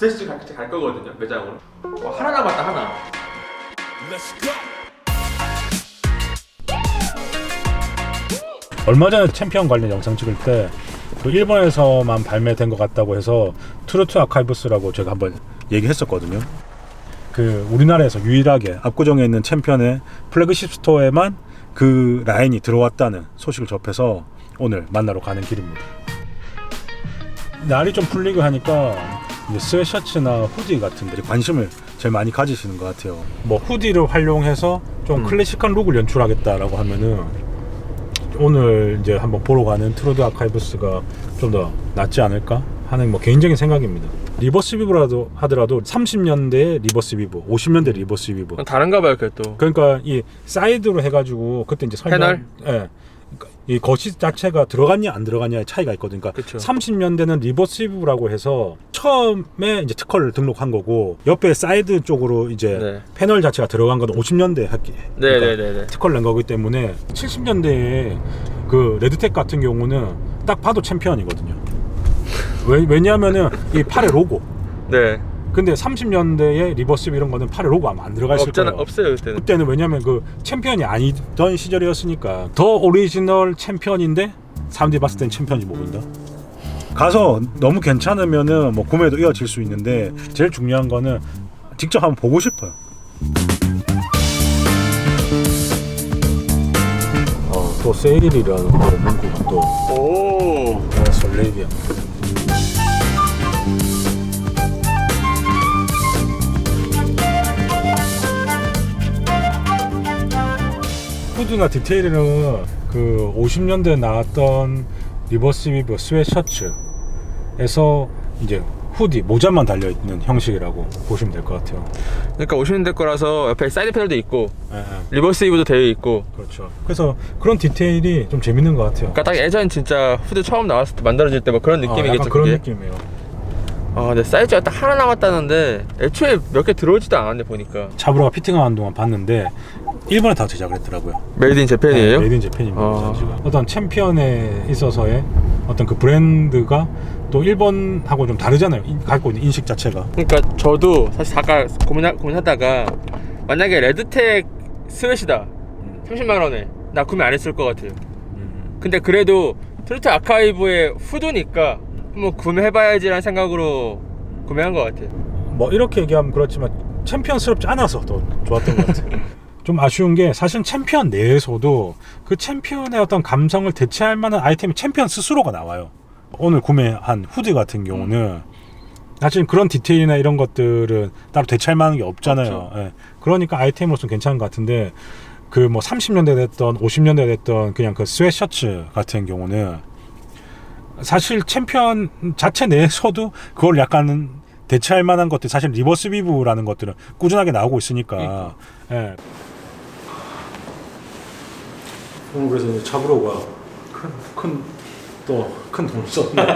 스트레스 같이 갈 거거든요 매장으로 어, 하나 남았다 하나 얼마 전에 챔피언 관련 영상 찍을 때 그 일본에서만 발매된 것 같다고 해서 트루트 아카이브스라고 제가 한번 얘기했었거든요. 그 우리나라에서 유일하게 압구정에 있는 챔피언의 플래그십 스토어에만 그 라인이 들어왔다는 소식을 접해서 오늘 만나러 가는 길입니다. 날이 좀 풀리고 하니까 이제 스웨셔츠나 후디 같은 데 관심을 제일 많이 가지시는 것 같아요. 뭐 후디를 활용해서 좀 음. 클래식한 룩을 연출하겠다라고 하면은 오늘 이제 한번 보러 가는 트로드 아카이브스가 좀 더 낫지 않을까 하는 뭐 개인적인 생각입니다. 리버스 비브라도 하더라도 30년대 리버스 비브, 50년대 리버스 비브. 다른가 봐요 그래도 그러니까 이 사이드로 해가지고 그때 이제 설명, 패널? 예, 이 거시 자체가 들어갔냐 안 들어갔냐의 차이가 있거든요. 그러니까 그쵸. 30년대는 리버시브라고 해서 처음에 이제 특허를 등록한 거고 옆에 사이드 쪽으로 이제 네. 패널 자체가 들어간 건 50년대 학기. 그러니까 네네네 네 특허를 낸 거기 때문에 70년대에 그 레드텍 같은 경우는 딱 봐도 챔피언이거든요. 왜, 왜냐하면은 이 팔의 로고. 네 근데 30년대에 리버스 이런 거는 팔의 로고 아마 안 들어가 있을 없잖아 거예요. 없어요 그때는 그때는 왜냐면 그 챔피언이 아니던 시절이었으니까 더 오리지널 챔피언인데 사람들이 봤을 땐 챔피언이 보인다. 가서 너무 괜찮으면은 뭐 구매도 이어질 수 있는데 제일 중요한 거는 직접 한번 보고 싶어요. 어, 또 세일이라는 거 문구가 또오 설레게. 후드나 디테일은 그 50년대 나왔던 리버스 비브 스웨셔츠에서 이제 후디 모자만 달려 있는 형식이라고 보시면 될 것 같아요. 그러니까 50년대 거라서 옆에 사이드 패널도 있고 예, 예, 리버스 이브도 되어 있고 그렇죠. 그래서 그런 디테일이 좀 재밌는 것 같아요. 그러니까 딱 예전 진짜 후드 처음 나왔을 때 만들어질 때 뭐 그런 어, 느낌이겠죠 약간 그런 그게 느낌이에요. 아 근데 사이즈가 딱 하나 남았다는데 애초에 몇 개 들어오지도 않았네 보니까 차브로가 피팅하는 동안 봤는데 일본에 다 제작을 했더라고요. 메이드 인 재팬이에요? 메이드 인 재팬입니다. 아. 어떤 챔피언에 있어서의 어떤 그 브랜드가 또 일본하고 좀 다르잖아요. 인- 갖고 있는 인식 자체가. 그러니까 저도 사실 아까 고민하, 고민하다가 만약에 레드텍 스웨시다 30만 원에 나 구매 안 했을 것 같아요 근데 그래도 트루트 아카이브의 후드니까 한번 구매해봐야지라는 생각으로 구매한 것 같아요 뭐 이렇게 얘기하면 그렇지만 챔피언스럽지 않아서 더 좋았던 것 같아요. 좀 아쉬운 게 사실 챔피언 내에서도 그 챔피언의 어떤 감성을 대체할 만한 아이템이 챔피언 스스로가 나와요. 오늘 구매한 후드 같은 경우는 사실 그런 디테일이나 이런 것들은 따로 대체할 만한 게 없잖아요. 예. 그러니까 아이템으로서 는 괜찮은 것 같은데 그 뭐 30년대 됐던 50년대 됐던 그냥 그 스웨셔츠 같은 경우는 사실 챔피언 자체 내에서도 그걸 약간 대체할 만한 것들 사실 리버스 비브라는 것들은 꾸준하게 나오고 있으니까 예. 오늘 그래서 이제 차브로가 큰큰또큰 돈을 썼네.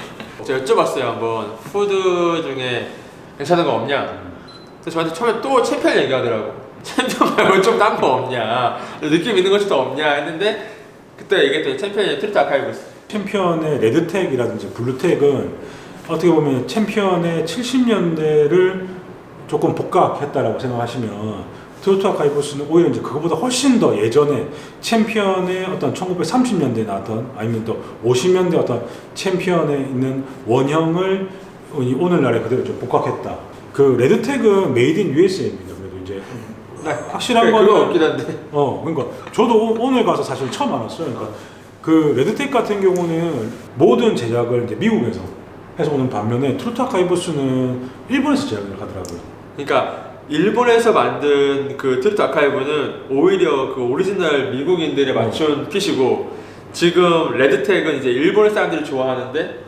제가 여쭤봤어요 한번. 후드 중에 괜찮은 거 없냐? 그래서 저한테 처음에 또 챔피언 얘기하더라고. 챔피언 말고 좀 딴 거 없냐? 느낌 있는 것이 더 없냐? 했는데 그때 얘기했더니 챔피언이 트루트 아카이브스 챔피언의 레드텍이라든지 블루텍은 어떻게 보면 챔피언의 70년대를 조금 복각했다라고 생각하시면 트로트 아카이브스는 오히려 이제 그거보다 훨씬 더 예전에 챔피언의 어떤 1930년대에 나왔던 아니면 또 50년대 어떤 챔피언에 있는 원형을 이 오늘날에 그대로 좀 복각했다. 그 레드텍은 메이드 인 USA입니다. 그래도 이제 확실한 네, 그거 거는 없긴 한데 어, 그러니까 저도 오- 오늘 가서 사실 처음 알았어요. 그러니까 그 레드텍 같은 경우는 모든 제작을 이제 미국에서 해서 오는 반면에 트루트 아카이브스는 일본에서 제작을 하더라고요. 그러니까 일본에서 만든 그 트루트 아카이브는 오히려 그 오리지널 미국인들에 맞춘 핏이고 지금 레드텍은 이제 일본 사람들이 좋아하는데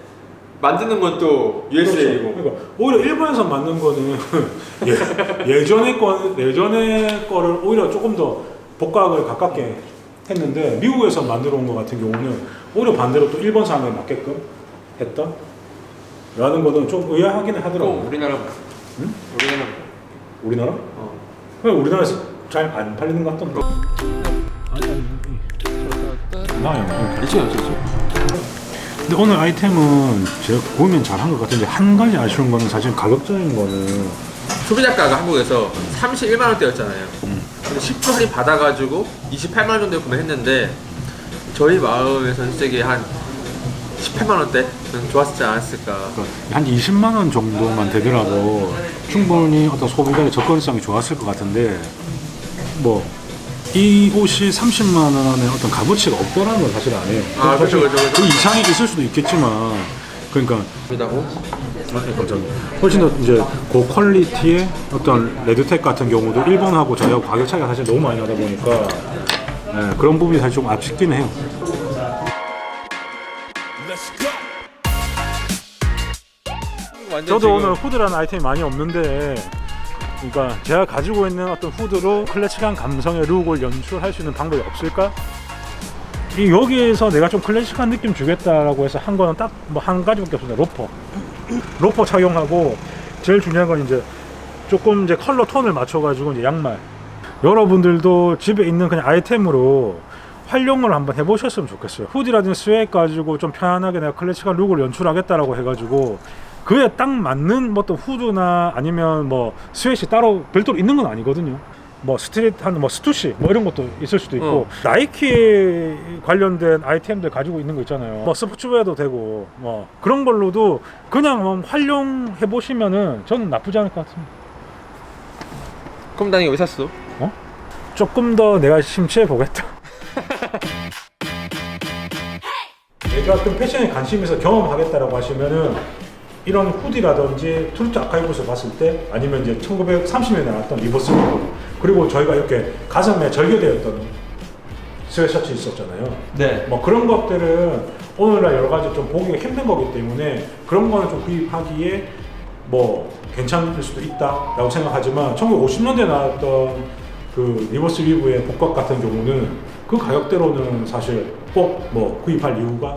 만드는 건 또 USA이고 그러니까 오히려 일본에서 만든 거는 예, 예전의 거 예전의 거를 오히려 조금 더 복각을 가깝게 했는데 미국에서 만들어 온 거 같은 경우는 오히려 반대로 또 일본 상황에 맞게끔 했다. 라는 거는 좀 의아하긴 하더라고요. 꼭 우리나라 응? 우리나라 우리나라? 어. 그냥 우리나라에서 잘 안 팔리는 것 같던데. 아니 아니. 나요. 원이죠? 근데 오늘 아이템은 제가 구매는 잘한 것 같은데 한 가지 아쉬운 거는 사실 가격적인 거는 소비자가가 한국에서 31만 원대였잖아요. 근데 10% 할인 받아가지고 28만 원 정도에 구매했는데 저희 마음에서는 솔직히 한 18만 원대는 좋았지 않았을까. 한 20만 원 정도만 되더라도 충분히 어떤 소비자의 접근성이 좋았을 것 같은데 뭐 이 옷이 30만 원의 어떤 값어치가 없더라는 건 사실 아니에요. 아, 그렇죠, 그렇죠, 그렇죠. 그 이상이 있을 수도 있겠지만 그러니까 아, 네, 감사합니다. 훨씬 더 이제 고퀄리티의 어떤 레드텍 같은 경우도 일본하고 저희하고 가격 차이가 사실 너무 많이 나다 보니까 예, 그런 부분이 사실 좀 아쉽긴 해요. 저도 오늘 후드라는 아이템이 많이 없는데 그러니까 제가 가지고 있는 어떤 후드로 클래식한 감성의 룩을 연출할 수 있는 방법이 없을까? 이 여기에서 내가 좀 클래식한 느낌 주겠다라고 해서 한 거는 딱 뭐 한 가지밖에 없습니다. 로퍼. 로퍼 착용하고 제일 중요한 건 이제 조금 이제 컬러 톤을 맞춰가지고 이제 양말. 여러분들도 집에 있는 그냥 아이템으로 활용을 한번 해보셨으면 좋겠어요. 후디라든지 스웨트 가지고 좀 편안하게 내가 클래식한 룩을 연출하겠다라고 해가지고 그에 딱 맞는 뭐 어떤 후드나 아니면 뭐 스웨트이 따로 별도로 있는 건 아니거든요. 뭐 스트릿한 뭐 스투시 뭐 이런 것도 있을 수도 있고 어. 나이키 관련된 아이템들 가지고 있는 거 있잖아요. 뭐 스포츠웨어도 되고 뭐 그런 걸로도 그냥 뭐 활용해 보시면은 저는 나쁘지 않을 것 같습니다. 그럼 난 이거 왜 샀어? 조금 더 내가 심취해 보겠다. 내가 어떤 패션에 관심 있어 경험하겠다라고 하시면은 이런 후디라든지 트루트 아카이브에서 봤을 때 아니면 이제 1930년에 나왔던 리버스 리버 그리고 저희가 이렇게 가슴에 절개되었던 스웨셔츠 있었잖아요. 네. 뭐 그런 것들은 오늘날 여러 가지 좀 보기가 힘든 거기 때문에 그런 거는 좀 구입하기에 뭐 괜찮을 수도 있다라고 생각하지만 1950년대에 나왔던 그 리버스 리브의 복각 같은 경우는 그 가격대로는 사실 꼭 뭐 구입할 이유가